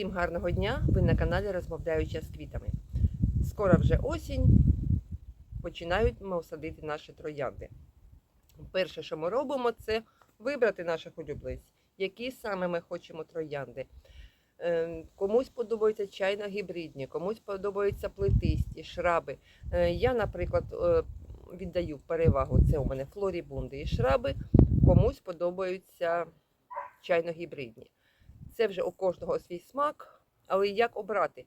Всім гарного дня! Ви на каналі Розмовляюча з квітами. Скоро вже осінь. Починають ми садити наші троянди. Перше, що ми робимо, це вибрати наших улюбленців, які саме ми хочемо троянди. Е, Комусь подобаються чайно-гібридні, комусь подобаються плетисті, шраби. Е, Я, наприклад, е, віддаю перевагу. Це у мене флорібунди і шраби. Комусь подобаються чайно-гібридні. Це вже у кожного свій смак, але як обрати?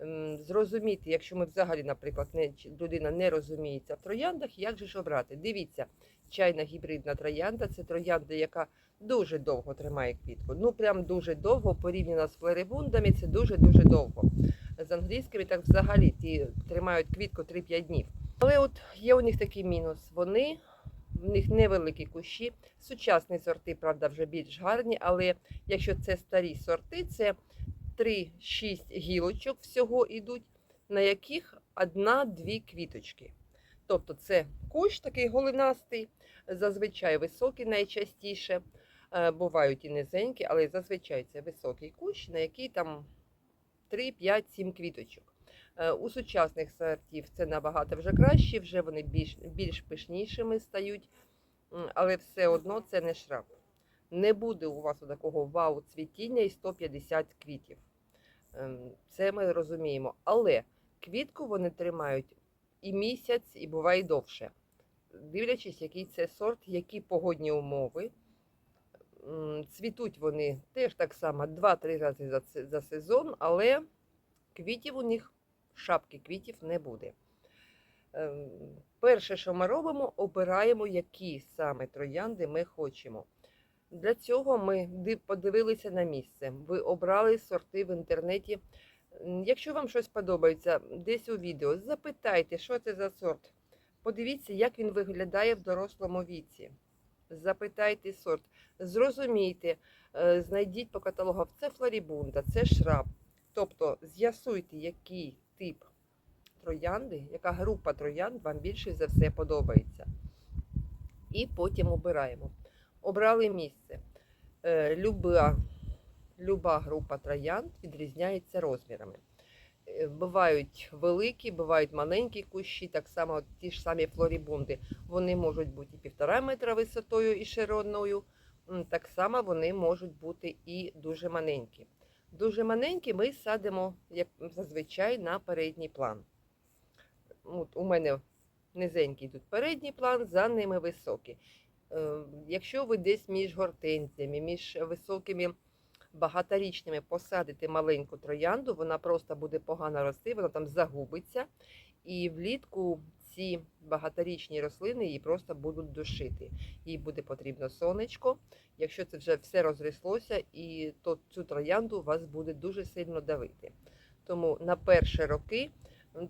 Ем, Зрозуміти, якщо ми взагалі, наприклад, не, людина не розуміється в трояндах, як же ж обрати? Дивіться, чайна гібридна троянда це троянда, яка дуже довго тримає квітку. Ну прям дуже довго, порівняно з флорибундами, це дуже-дуже довго. З англійськими так взагалі ті тримають квітку 3-5 днів. Але от є у них такий мінус. Вони в них невеликі кущі. Сучасні сорти, правда, вже більш гарні, але якщо це старі сорти, це 3-6 гілочок всього йдуть, на яких одна-дві квіточки. Тобто це кущ такий голинастий, зазвичай високий найчастіше. Е, Бувають і низенькі, але зазвичай це високий кущ, на який там 3, 5, 7 квіточок. Е, У сучасних сортів це набагато вже краще, вже вони більш, більш пишнішими стають, але все одно це не шраб. Не буде у вас такого вау цвітіння і 150 квітів. Ем, Це ми розуміємо. Але квітку вони тримають і місяць, і буває довше. Дивлячись, який це сорт, які погодні умови. Цвітуть вони теж так само 2-3 рази за сезон, але квітів у них, шапки квітів не буде. Ем, Перше, що ми робимо, обираємо, які саме троянди ми хочемо. Для цього ми подивилися на місце. Ви обрали сорти в інтернеті. Якщо вам щось подобається, десь у відео, запитайте, що це за сорт. Подивіться, як він виглядає в дорослому віці. Запитайте сорт, зрозумійте, е, знайдіть по каталогах, це флорібунда, це шраб. Тобто з'ясуйте, який тип троянди, яка група троянд вам більше за все подобається. І потім обираємо. Обрали місце. Е, Люба, люба група троянд відрізняється розмірами. Е, Бувають великі, бувають маленькі кущі, так само ті ж самі флорібунди. Вони можуть бути і півтора метра висотою і шириною. Так само вони можуть бути і дуже маленькі. Дуже маленькі ми садимо, як зазвичай, на передній план. От у мене низенький тут передній план, за ними високий. Е, Якщо ви десь між гортензіями, між високими багаторічними посадите маленьку троянду, вона просто буде погано рости, вона там загубиться. І влітку ці багаторічні рослини її просто будуть душити. Їй буде потрібно сонечко. Якщо це вже все розріслося, і то цю троянду вас буде дуже сильно давити. Тому на перші роки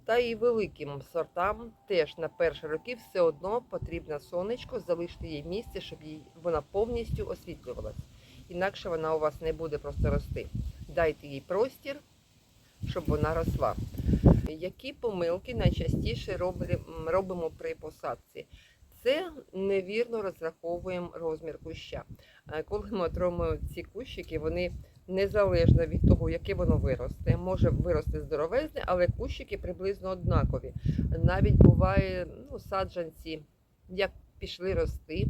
та і великим сортам теж на перші роки все одно потрібно сонечко, залишити їй місце, щоб їй вона повністю освітлювалась. Інакше вона у вас не буде просто рости. Дайте їй простір, щоб вона росла. Які помилки найчастіше робимо при посадці? Це невірно розраховуємо розмір куща. Е, Коли ми отримуємо ці кущики, вони незалежно від того, яке воно виросте, може вирости здоровезне, але кущики приблизно однакові. Навіть буває ну, саджанці, як пішли рости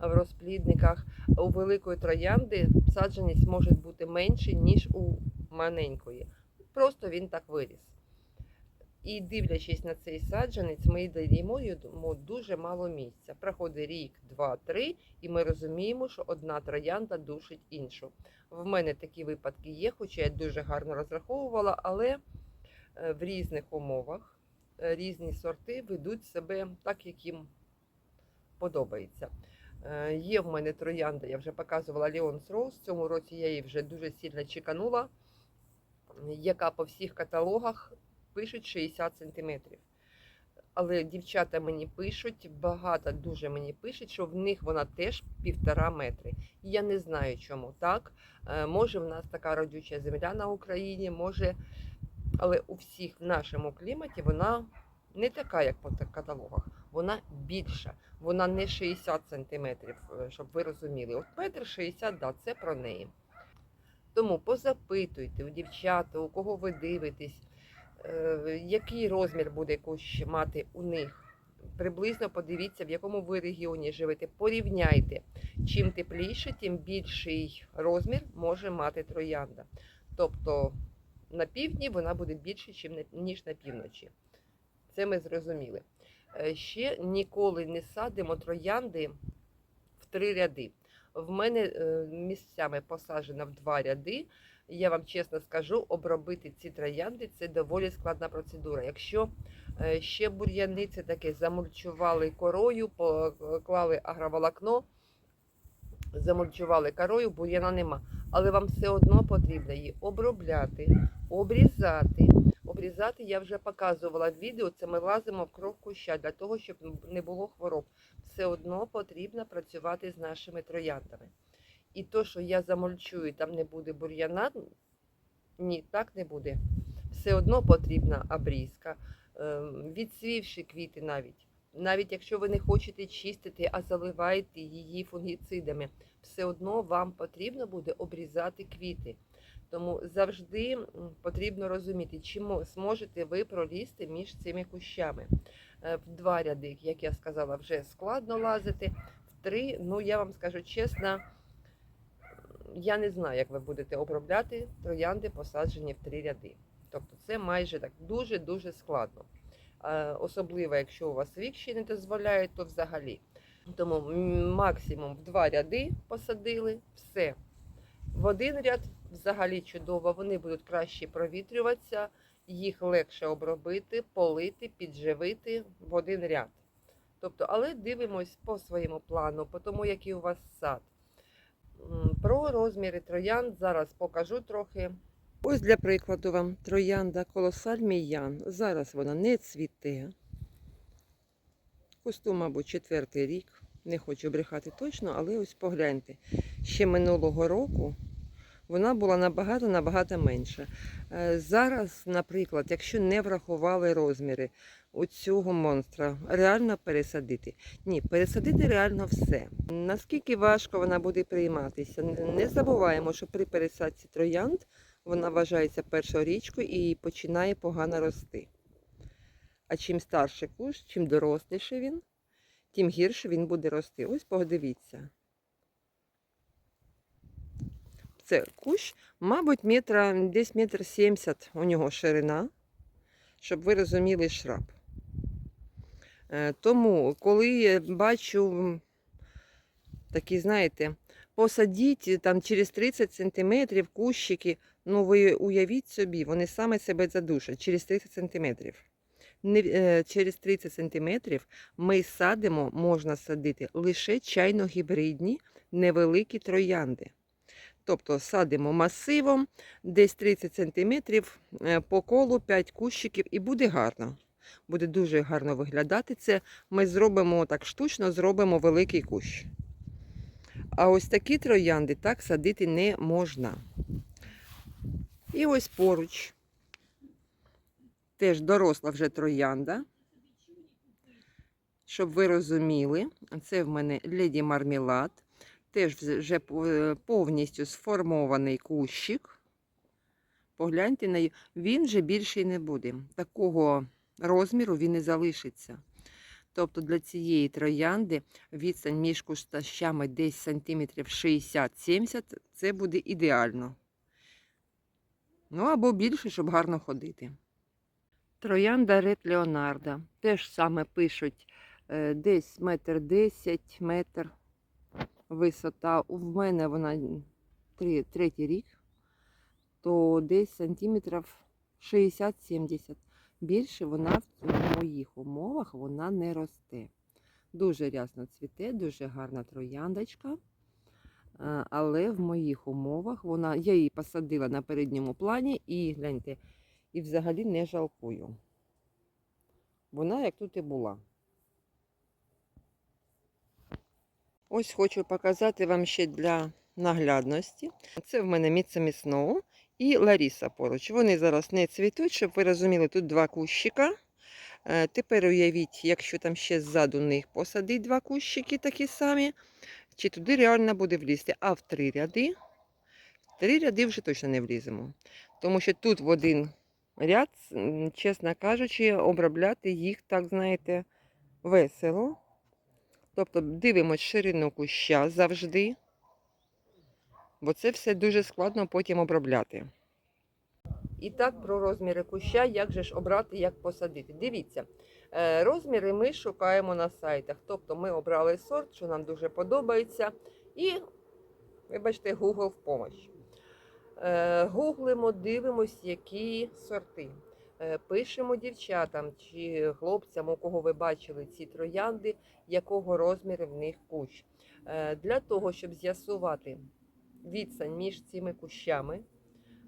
в розплідниках. У великої троянди саджаність може бути менше, ніж у маленької. Просто він так виріс. І дивлячись на цей саджанець, ми даємо йому дуже мало місця. Проходить рік, два, три, і ми розуміємо, що одна троянда душить іншу. В мене такі випадки є, хоча я дуже гарно розраховувала, але е, в різних умовах е, різні сорти ведуть себе так, як їм подобається. Е, Є в мене троянда, я вже показувала Rose. В цьому році я її вже дуже сильно чеканула, яка по всіх каталогах пишуть 60 сантиметрів. Але дівчата мені пишуть, багато дуже мені пишуть, що в них вона теж півтора метри. Я не знаю, чому так. Е, Може, в нас така родюча земля на Україні, може, але у всіх в нашому кліматі вона не така, як по каталогах. Вона більша. Вона не 60 сантиметрів, е, щоб ви розуміли. От метр 60, да, це про неї. Тому позапитуйте у дівчат, у кого ви дивитесь, який розмір буде кущ мати у них. Приблизно подивіться, в якому ви регіоні живете. Порівняйте. Чим тепліше, тим більший розмір може мати троянда. Тобто на півдні вона буде більше, ніж на півночі. Це ми зрозуміли. Е, Ще ніколи не садимо троянди в три ряди. В мене е, місцями посаджено в два ряди. Я вам чесно скажу, обробити ці троянди це доволі складна процедура. Якщо е, ще бур'яни це таке замульчували корою, поклали агроволокно, замульчували корою, бур'яна нема. Але вам все одно потрібно її обробляти, обрізати. Обрізати я вже показувала в відео. Це ми лазимо в кров куща для того, щоб не було хвороб. Все одно потрібно працювати з нашими трояндами. І то, що я замульчую, там не буде бур'яна, ні, так не буде. Все одно потрібна обрізка. Е, Відсвівши квіти навіть. Навіть якщо ви не хочете чистити, а заливаєте її фунгіцидами, все одно вам потрібно буде обрізати квіти. Тому завжди потрібно розуміти, чи зможете ви пролізти між цими кущами. Е, В два ряди, як я сказала, вже складно лазити. В три, ну я вам скажу чесно, я не знаю, як ви будете обробляти троянди, посаджені в три ряди. Тобто це майже так дуже-дуже складно. Е, Особливо, якщо у вас вік ще не дозволяє, то взагалі. Тому максимум в два ряди посадили, все. В один ряд взагалі чудово, вони будуть краще провітрюватися, їх легше обробити, полити, підживити в один ряд. Тобто, але дивимось по своєму плану, по тому, який у вас сад. Про розміри троянд зараз покажу трохи. Ось для прикладу вам троянда колосаль міян. Зараз вона не цвіте. Кусту, мабуть, четвертий рік. Не хочу брехати точно, але ось погляньте. Ще минулого року вона була набагато-набагато менша. Е, Зараз, наприклад, якщо не врахували розміри у цього монстра, реально пересадити. Ні, пересадити реально все. Наскільки важко вона буде прийматися? Не забуваємо, що при пересадці троянд вона вважається першорічкою і починає погано рости. А чим старше кущ, чим доросліше він, тим гірше він буде рости. Ось подивіться. Це кущ, мабуть, метра, десь метр сімдесят у нього ширина, щоб ви розуміли шраб. Е, Тому, коли я бачу такі, знаєте, посадіть там через 30 сантиметрів кущики, ну ви уявіть собі, вони саме себе задушать через 30 сантиметрів. Е, через 30 сантиметрів ми садимо, можна садити лише чайно-гібридні невеликі троянди. Тобто садимо масивом, десь 30 сантиметрів е, по колу 5 кущиків і буде гарно. Буде дуже гарно виглядати це. Ми зробимо так штучно, зробимо великий кущ. А ось такі троянди так садити не можна. І ось поруч. Теж доросла вже троянда. Щоб ви розуміли, це в мене леді мармелад. Теж вже повністю сформований кущик. Погляньте на він вже більший не буде. Такого розміру він і залишиться. Тобто для цієї троянди відстань між кущами десь сантиметрів 60-70 це буде ідеально. Ну або більше, щоб гарно ходити. Троянда Ред Леонарда. Теж саме пишуть е, десь метр десять, метр висота. У мене вона третій рік, то десь сантиметрів 60-70. Більше вона в моїх умовах вона не росте. Дуже рясно цвіте, дуже гарна трояндочка. Але в моїх умовах вона, я її посадила на передньому плані і гляньте, і взагалі не жалкую. Вона як тут і була. Ось хочу показати вам ще для наглядності. Це в мене Міцемі Сноу і Ларіса поруч. Вони зараз не цвітуть, щоб ви розуміли, тут два кущика. Е, Тепер уявіть, якщо там ще ззаду них посадить два кущики такі самі, чи туди реально буде влізти. А в три ряди, в три ряди вже точно не вліземо. Тому що тут в один ряд, чесно кажучи, обробляти їх, так знаєте, весело. Тобто дивимось ширину куща завжди, бо це все дуже складно потім обробляти. І так про розміри куща, як же ж обрати, як посадити. Дивіться, е, розміри ми шукаємо на сайтах. Тобто ми обрали сорт, що нам дуже подобається, і, вибачте, Google в помощь. Е, Гуглимо, дивимось, які сорти. Е, Пишемо дівчатам чи хлопцям, у кого ви бачили ці троянди, якого розміру в них кущ. Для того, щоб з'ясувати відстань між цими кущами,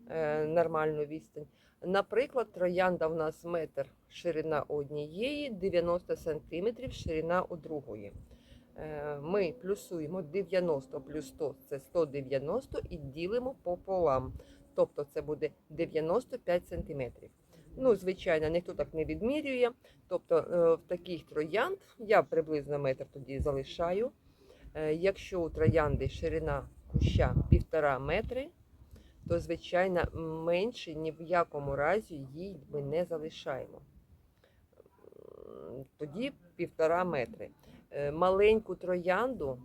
е, нормальну відстань. Наприклад, троянда в нас метр ширина однієї, 90 см ширина у другої. Е, Ми плюсуємо 90 плюс 100 це 190 і ділимо пополам. Тобто це буде 95 см. Ну, звичайно, ніхто так не відмірює. Тобто е, в таких троянд я приблизно метр тоді залишаю. Якщо у троянди ширина куща півтора метри, то звичайно менше ні в якому разі їй ми не залишаємо. Тоді півтора метри. Е, Маленьку троянду,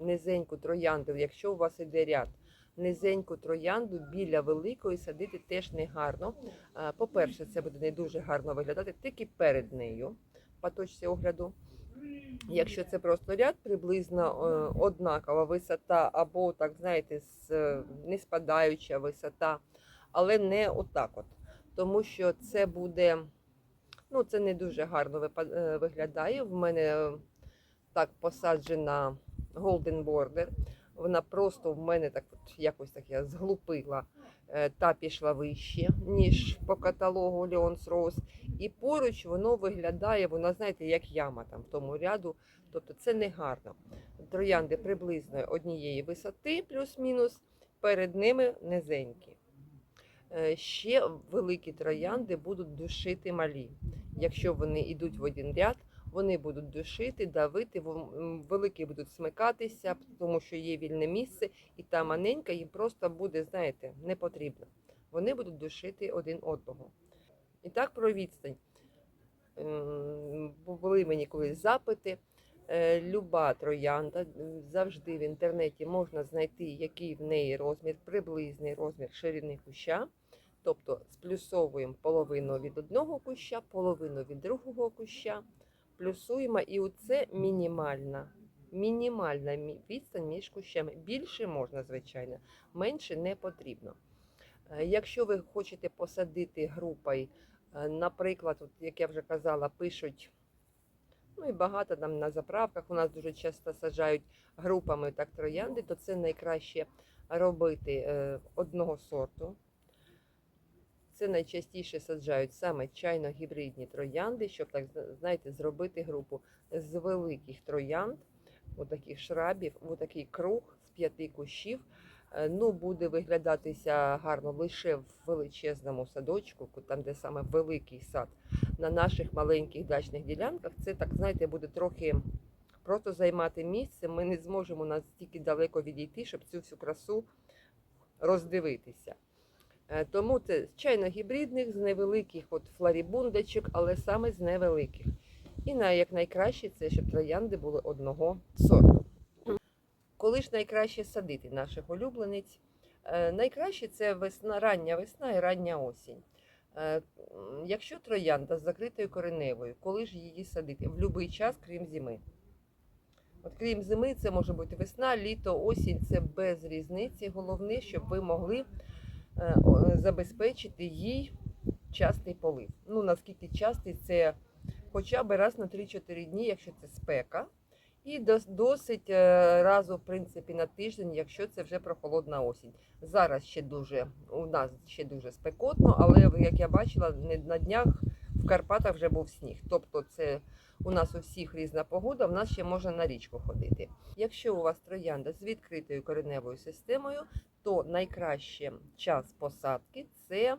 низеньку троянду, якщо у вас іде ряд, низеньку троянду біля великої садити теж не гарно. По-перше, це буде не дуже гарно виглядати, тільки перед нею, по точці огляду. Якщо це просто ряд, приблизно е, однакова висота, або, так знаєте, е, не спадаюча висота, але не отак от. Тому що це буде, ну, це не дуже гарно е, виглядає. В мене так посаджена Golden Border. Вона просто в мене так от якось так я зглупила. Е, Та пішла вище, ніж по каталогу Leon's Rose. І поруч воно виглядає, вона, знаєте, як яма там в тому ряду. Тобто це не гарно. Троянди приблизно однієї висоти, плюс-мінус, перед ними низенькі. Е, Ще великі троянди будуть душити малі. Якщо вони йдуть в один ряд, вони будуть душити, давити, великі будуть смикатися, тому що є вільне місце, і та маленька їм просто буде, знаєте, не потрібно. Вони будуть душити один одного. І так про відстань. Ем, Були мені колись запити. Е, Люба троянда завжди в інтернеті можна знайти, який в неї розмір, приблизний розмір ширини куща. Тобто сплюсовуємо половину від одного куща, половину від другого куща, плюсуємо, і оце мінімальна, мінімальна відстань між кущами. Більше можна, звичайно, менше не потрібно. Е, Якщо ви хочете посадити групою, е, наприклад, от, як я вже казала, пишуть, ну і багато там на заправках у нас дуже часто саджають групами так троянди, то це найкраще робити е, одного сорту. Це найчастіше саджають саме чайно-гібридні троянди, щоб так знаєте, зробити групу з великих троянд, отаких шрабів, отакий круг з п'яти кущів. Е, Ну, буде виглядатися гарно лише в величезному садочку, там, де саме великий сад. На наших маленьких дачних ділянках це так, знаєте, буде трохи просто займати місце. Ми не зможемо настільки далеко відійти, щоб цю всю красу роздивитися. Е, Тому це звичайно гібридних з невеликих от флорібундочок, але саме з невеликих. І як найкраще це, щоб троянди були одного сорту. Коли ж найкраще садити наших улюблениць? Е, Найкраще це весна, рання весна і рання осінь. Е, Якщо троянда з закритою кореневою, коли ж її садити? В будь-який час, крім зими. От крім зими, це може бути весна, літо, осінь, це без різниці. Головне, щоб ви могли забезпечити їй частий полив. Ну, наскільки частий це хоча б раз на 3-4 дні, якщо це спека. І досить е, разу, в принципі, на тиждень, якщо це вже прохолодна осінь. Зараз ще дуже у нас ще дуже спекотно, але як я бачила, на днях в Карпатах вже був сніг. Тобто, це у нас у всіх різна погода, в нас ще можна на річку ходити. Якщо у вас троянда з відкритою кореневою системою, то найкраще час посадки це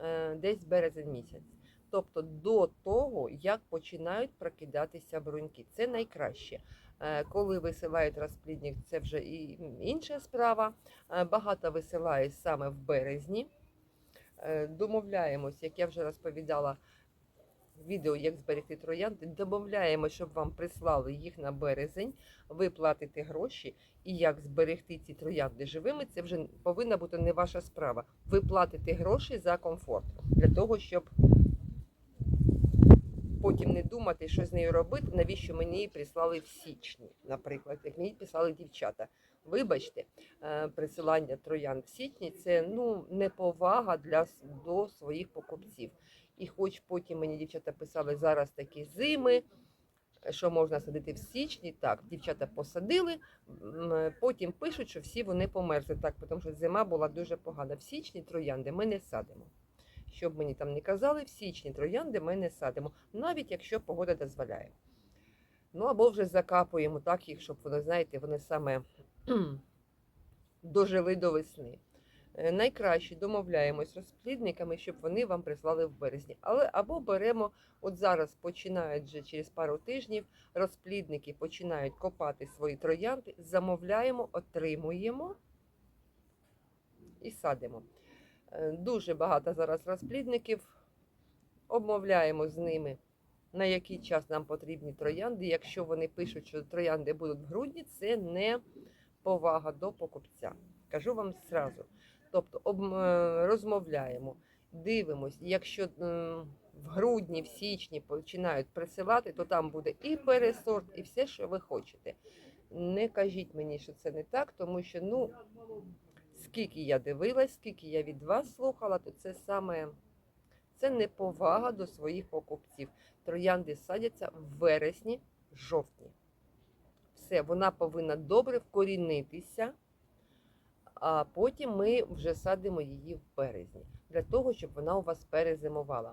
е, десь березень місяць. Тобто до того, як починають прокидатися бруньки. Це найкраще. Е, Коли висилають розплідник, це вже і інша справа. Е, Багато висилають саме в березні. Домовляємось, як я вже розповідала відео, як зберегти троянди. Домовляємось, щоб вам прислали їх на березень. Ви платите гроші, і як зберегти ці троянди живими, це вже повинна бути не ваша справа. Ви платите гроші за комфорт для того, щоб потім не думати, що з нею робити, навіщо мені її прислали в січні, наприклад, як мені писали дівчата. Вибачте, е, присилання троян в січні це ну неповага для до своїх покупців. І хоч потім мені дівчата писали зараз такі зими, що можна садити в січні. Так, дівчата посадили, потім пишуть, що всі вони померзли. Так, тому що зима була дуже погана. В січні троянди ми не садимо. Щоб мені там не казали, в січні троянди ми не садимо, навіть якщо погода дозволяє. Ну або вже закапуємо так їх, щоб вони, знаєте, вони саме дожили до весни. Е, Найкраще домовляємось розплідниками, щоб вони вам прислали в березні. Але або беремо, от зараз починають вже через пару тижнів, розплідники починають копати свої троянди, замовляємо, отримуємо і садимо. Е, Дуже багато зараз розплідників. Обмовляємо з ними, на який час нам потрібні троянди. Якщо вони пишуть, що троянди будуть в грудні, це не повага до покупця. Кажу вам зразу. Тобто об, е, розмовляємо, дивимось. Якщо в грудні, в січні починають присилати, то там буде і пересорт, і все, що ви хочете. Не кажіть мені, що це не так, тому що ну скільки я дивилась, скільки я від вас слухала, то це саме це неповага до своїх покупців. Троянди садяться в вересні, жовтні. Все, вона повинна добре вкорінитися, а потім ми вже садимо її в березні, для того, щоб вона у вас перезимувала.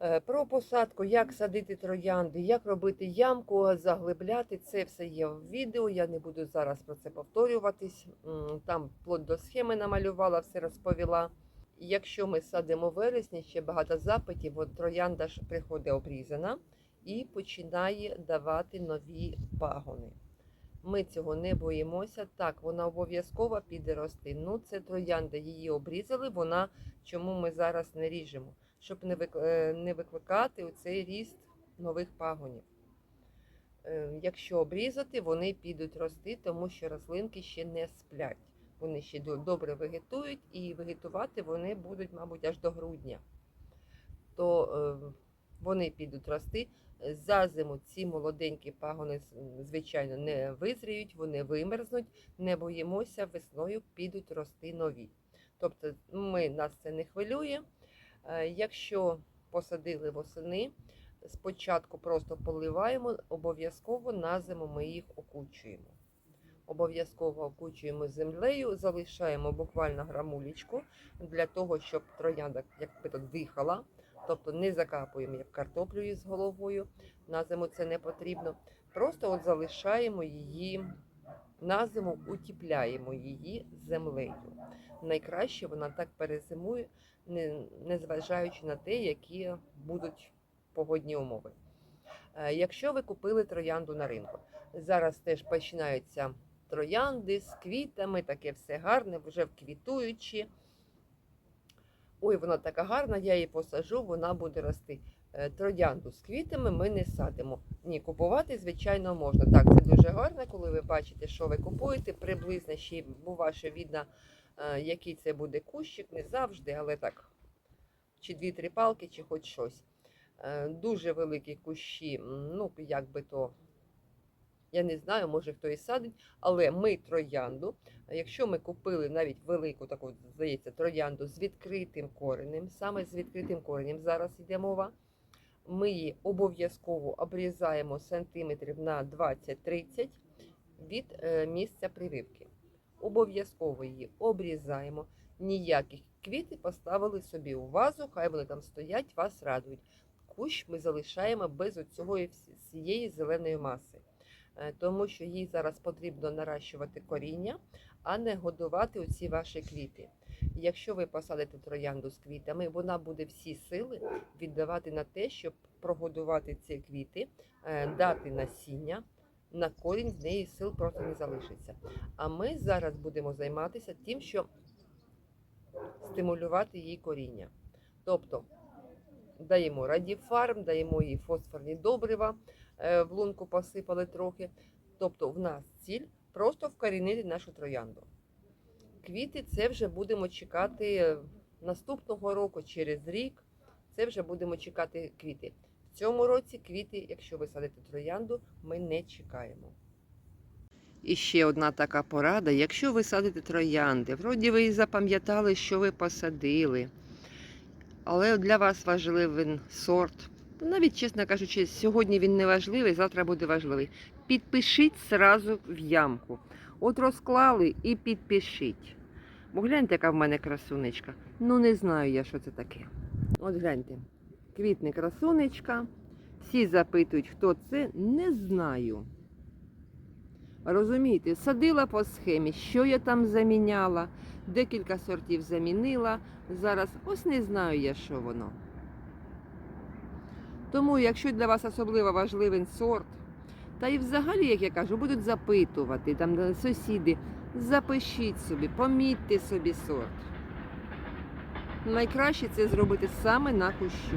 Е, Про посадку, як садити троянди, як робити ямку, заглибляти, це все є в відео. Я не буду зараз про це повторюватись. Там плод до схеми намалювала, все розповіла. Якщо ми садимо вересні, ще багато запитів, от троянда ж приходить обрізана і починає давати нові пагони. Ми цього не боїмося. Так, вона обов'язково піде рости. Ну, це троянда, її обрізали. Вона чому ми зараз не ріжемо? Щоб не е, викликати цей ріст нових пагонів. Е, Якщо обрізати, вони підуть рости, тому що рослинки ще не сплять. Вони ще добре вегетують, і вегетувати вони будуть, мабуть, аж до грудня. То е, вони підуть рости. За зиму ці молоденькі пагони, звичайно, не визріють, вони вимерзнуть. Не боїмося, весною підуть рости нові. Тобто ми, нас це не хвилює. Е, Якщо посадили восени, спочатку просто поливаємо, обов'язково на зиму ми їх окучуємо. Обов'язково окучуємо землею, залишаємо буквально грамулечку для того, щоб троянда як би тут дихала. Тобто не закапуємо як картоплю із головою. На зиму це не потрібно. Просто от залишаємо її на зиму, утіпляємо її землею. Найкраще вона так перезимує, незважаючи на те, які будуть погодні умови. Е, Якщо ви купили троянду на ринку, зараз теж починаються троянди з квітами, таке все гарне, вже квітуючі. Ой, вона така гарна, я її посажу, вона буде рости. Е, Троянду з квітами ми не садимо. Ні, купувати, звичайно, можна. Так, це дуже гарно, коли ви бачите, що ви купуєте. Приблизно ще бува, видно, е, який це буде кущик, не завжди, але так, чи дві-три палки, чи хоч щось. Е, Дуже великі кущі, ну, як би то, я не знаю, може хто і садить, але ми троянду. Якщо ми купили навіть велику таку, здається, троянду з відкритим коренем, саме з відкритим коренем зараз йде мова, ми її обов'язково обрізаємо сантиметрів на 20-30 від е, місця прививки. Обов'язково її обрізаємо. Ніяких квіти поставили собі у вазу, хай вони там стоять, вас радують. Кущ ми залишаємо без оцього всієї зеленої маси, тому що їй зараз потрібно наращувати коріння, а не годувати оці ваші квіти. Якщо ви посадите троянду з квітами, вона буде всі сили віддавати на те, щоб прогодувати ці квіти, е, дати насіння, на корінь в неї сил просто не залишиться. А ми зараз будемо займатися тим, що стимулювати її коріння. Тобто даємо радіфарм, даємо їй фосфорні добрива, е, в лунку посипали трохи. Тобто в нас ціль просто вкорінити нашу троянду. Квіти це вже будемо чекати е, наступного року, через рік. Це вже будемо чекати квіти. В цьому році квіти, якщо ви садите троянду, ми не чекаємо. І ще одна така порада: якщо ви садите троянди, вроді ви і запам'ятали, що ви посадили, але для вас важливий сорт. Навіть, чесно кажучи, сьогодні він не важливий, завтра буде важливий. Підпишіть зразу в ямку. От розклали і підпишіть. Бо гляньте, яка в мене красунечка. Ну не знаю я, що це таке. От гляньте, квітне красунечка. Всі запитують, хто це, не знаю. Розумієте, садила по схемі, що я там заміняла, декілька сортів замінила. Зараз ось не знаю я, що воно. Тому, якщо для вас особливо важливий сорт, та і взагалі, як я кажу, будуть запитувати, там сусіди, запишіть собі, помітьте собі сорт. Найкраще це зробити саме на кущу.